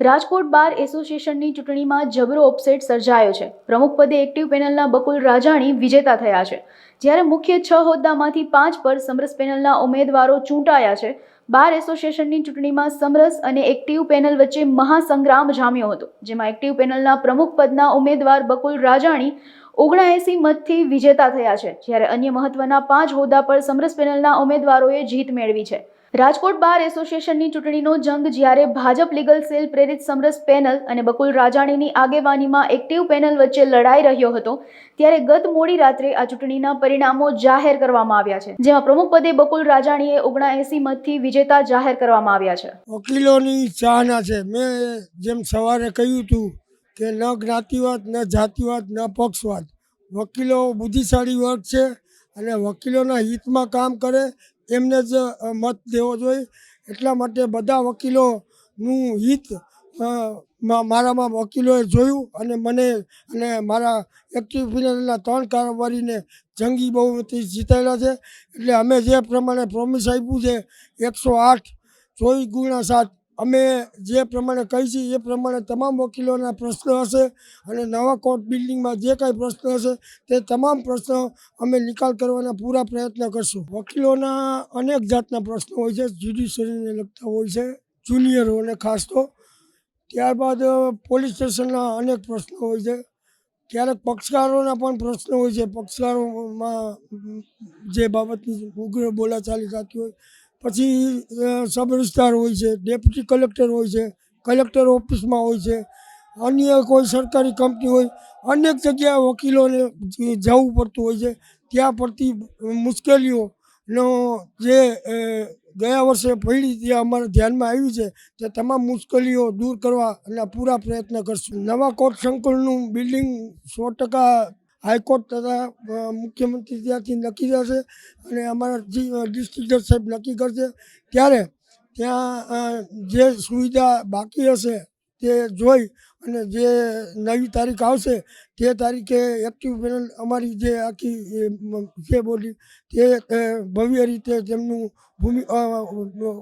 રાજકોટ બાર એસોસિએશનની ચૂંટણીમાં જબરો ઓપસેટ સર્જાયો છે. પ્રમુખ પદે એક્ટિવ પેનલના બકુલ રાજાણી વિજેતા થયા છે. જ્યારે મુખ્ય છ હોદ્દામાંથી પાંચ પર સમરસ પેનલના ઉમેદવારો ચૂંટાયા છે, બાર એસોસિએશનની ચૂંટણીમાં સમરસ અને એક્ટિવ પેનલ વચ્ચે મહાસંગ્રામ જામ્યો હતો, જેમાં એક્ટિવ પેનલના પ્રમુખ પદના ઉમેદવાર બકુલ રાજાણી ઓગણએંસી મતથી વિજેતા થયા છે. જ્યારે અન્ય મહત્વના પાંચ હોદ્દા પર સમરસ પેનલના ઉમેદવારોએ જીત મેળવી છે. રાજકોટ બાર એસોસિએશનની ચૂંટણીનો જંગ જ્યારે ભાજપ લીગલ સેલ પ્રેરિત સમરસ પેનલ અને બકુલ રાજાણીની આગેવાનીમાં એક્ટિવ પેનલ વચ્ચે લડાઈ રહ્યો હતો, ત્યારે ગત મોડી રાત્રે આ ચૂંટણીના પરિણામો જાહેર કરવામાં આવ્યા છે, જેમાં પ્રમુખ પદે બકુલ રાજાણીએ ઓગણએંસી મતથી વિજેતા જાહેર કરવામાં આવ્યા છે. વકીલોની ચાહના છે. મેં જેમ સવારે કહ્યું હતું કે ન જ્ઞાતિવાદ, ન જાતિવાદ, ન પક્ષવાદ. વકીલો બુદ્ધિશાળી વર્ગ છે અને વકીલોના હિતમાં કામ કરે એમને જ મત દેવો જોઈએ. એટલા માટે બધા વકીલોનું હિત મારામાં વકીલોએ જોયું અને મને અને મારા એક્ટિવ ફિનલના ત્રણ કારોબારીને જંગી બહુમતી જીતેલા છે. એટલે અમે જે પ્રમાણે પ્રોમિસ આપ્યું છે, એકસો આઠ ચોવીસ ગુણ્યા સાત અમે જે પ્રમાણે કહી છીએ, એ પ્રમાણે તમામ વકીલોના પ્રશ્નો હશે અને નવા કોર્ટ બિલ્ડિંગમાં જે કાંઈ પ્રશ્ન હશે, તે તમામ પ્રશ્નો અમે નિકાલ કરવાના પૂરા પ્રયત્ન કરશું. વકીલોના અનેક જાતના પ્રશ્નો હોય છે જ્યુડિશરીને લગતા હોય છે જુનિયરોને ખાસ તો. ત્યારબાદ, પોલીસ સ્ટેશનના અનેક પ્રશ્નો હોય છે. ક્યારેક પક્ષકારોના પણ પ્રશ્નો હોય છે. પક્ષકારોમાં જે બાબતની ઉગ્ર બોલાચાલી થતી હોય પછી સબ રજિસ્ટ્રાર હોય છે, ડેપ્યુટી કલેક્ટર હોય છે, કલેક્ટર ઓફિસમાં હોય છે, અન્ય કોઈ સરકારી કંપની હોય, અનેક જગ્યાએ વકીલોને જવું પડતું હોય છે, ત્યાં પડતી મુશ્કેલીઓનો જે ગયા વર્ષે પડી તે અમારા ધ્યાનમાં આવ્યું છે, તે તમામ મુશ્કેલીઓ દૂર કરવા અને પૂરા પ્રયત્ન કરશું. નવા કોર્ટ સંકુલનું બિલ્ડિંગ સો ટકા હાઈકોર્ટ તથા મુખ્યમંત્રી ત્યાંથી નક્કી થશે અને અમારા ડિસ્ટ્રિક્ટ સાહેબ નક્કી કરશે. ત્યારે ત્યાં જે સુવિધા બાકી હશે તે જોઈ અને જે નવી તારીખ આવશે તે તારીખે એક્ટિવ પેનલ અમારી જે આખી જે બોડી તે ભવ્ય રીતે તેમનું ભૂમિ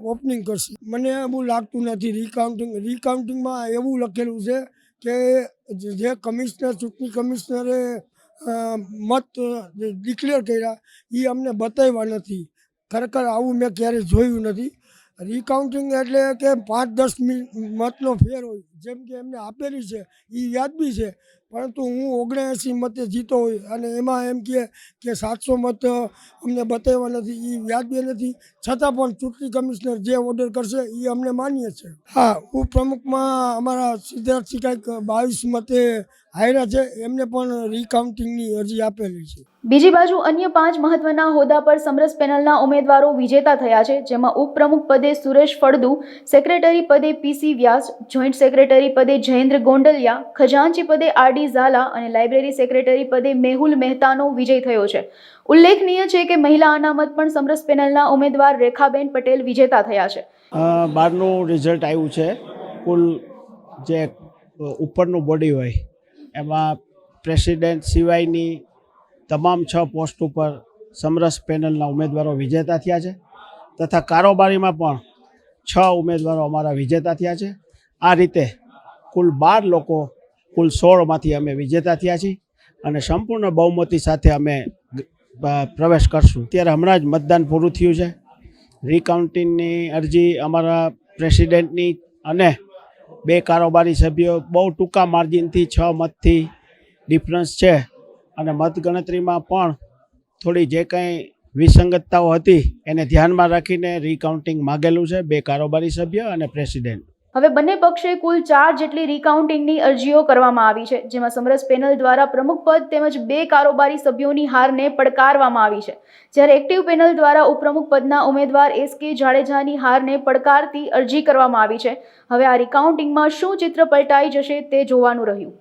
ઓપનિંગ કરશે. મને એવું લાગતું નથી રિકાઉન્ટિંગ રિકાઉન્ટિંગમાં એવું લખેલું છે કે જે- કમિશનર ચૂંટણી કમિશનરે મત ડિક્લેર કર્યા, એ અમને બતાવ્યા નથી. ખરેખર આવું મેં ક્યારેય જોયું નથી. રિકાઉન્ટિંગ એટલે કે પાંચ દસ મતનો ફેર હોય. જેમ કે એમને આપેલી છે, એ વ્યાજબી છે. પરંતુ હું ઓગણએંસી મતે જીતો હોય અને એમાં એમ કહે કે સાતસો મત અમને બતાવ્યા નથી, એ વ્યાજબી નથી. છતાં પણ ચૂંટણી કમિશનર જે ઓર્ડર કરશે, એ અમને માન્ય છે. હા, ઉપપ્રમુખમાં અમારા સિદ્ધાર્થસિંહ કાંઈક બાવીસ મતે હાર્યા છે એમને પણ રીકાઉન્ટિંગની અરજી આપેલી છે. બીજી બાજુ અન્ય પાંચ મહત્વના હોદ્દા પર સમરસ પેનલના ઉમેદવારો વિજેતા થયા છે જેમાં ઉપપ્રમુખ પદે સુરેશ ફળદુ સેક્રેટરી પદે પીસી વ્યાસ જોઈન્ટ સેક્રેટરી પદે જયેન્દ્ર ગોંડલિયા ખજાનચી પદે આરડી ઝાલા અને લાઇબ્રેરી સેક્રેટરી પદે મેહુલ મહેતાનો વિજય થયો છે. ઉલ્લેખનીય છે કે મહિલા અનામત પણ સમરસ પેનલના ઉમેદવાર રેખાબેન પટેલ વિજેતા થયા છે. બારનું રિઝલ્ટ આવ્યું છે. કુલ જે ઉપરનું બોડી હોય એમાં પ્રેસિડેન્ટ સિવાયની તમામ છ પોસ્ટ ઉપર સમરસ પેનલના ઉમેદવારો વિજેતા થયા છે. તથા કારોબારીમાં પણ છ ઉમેદવારો અમારા વિજેતા થયા છે. આ રીતે કુલ બાર લોકો કુલ સોળમાંથી અમે વિજેતા થયા છીએ અને સંપૂર્ણ બહુમતી સાથે અમે પ્રવેશ કરશું. અત્યારે હમણાં જ મતદાન પૂરું થયું છે. રિકાઉન્ટિંગની અરજી અમારા પ્રેસિડેન્ટની અને બે કારોબારી સભ્યો બહુ ટૂંકા માર્જિનથી છ મતથી ડિફરન્સ છે. અને મતગણતરીમાં પણ થોડી જે કંઈ વિસંગતતાઓ હતી એને ધ્યાનમાં રાખીને રિકાઉન્ટિંગ માગેલું છે બે કારોબારી સભ્ય અને પ્રેસિડેન્ટ હવે બંને પક્ષે કુલ ચાર જેટલી રિકાઉન્ટિંગની અરજીઓ કરવામાં આવી છે, જેમાં સમરસ પેનલ દ્વારા પ્રમુખ પદ તેમજ બે કારોબારી સભ્યોની હારને પડકારવામાં આવી છે. જ્યારે એક્ટિવ પેનલ દ્વારા ઉપપ્રમુખ પદના ઉમેદવાર એસ કે જાડેજાની હારને પડકારતી અરજી કરવામાં આવી છે. હવે આ રિકાઉન્ટિંગમાં શું ચિત્ર પલટાઈ જશે તે જોવાનું રહ્યું.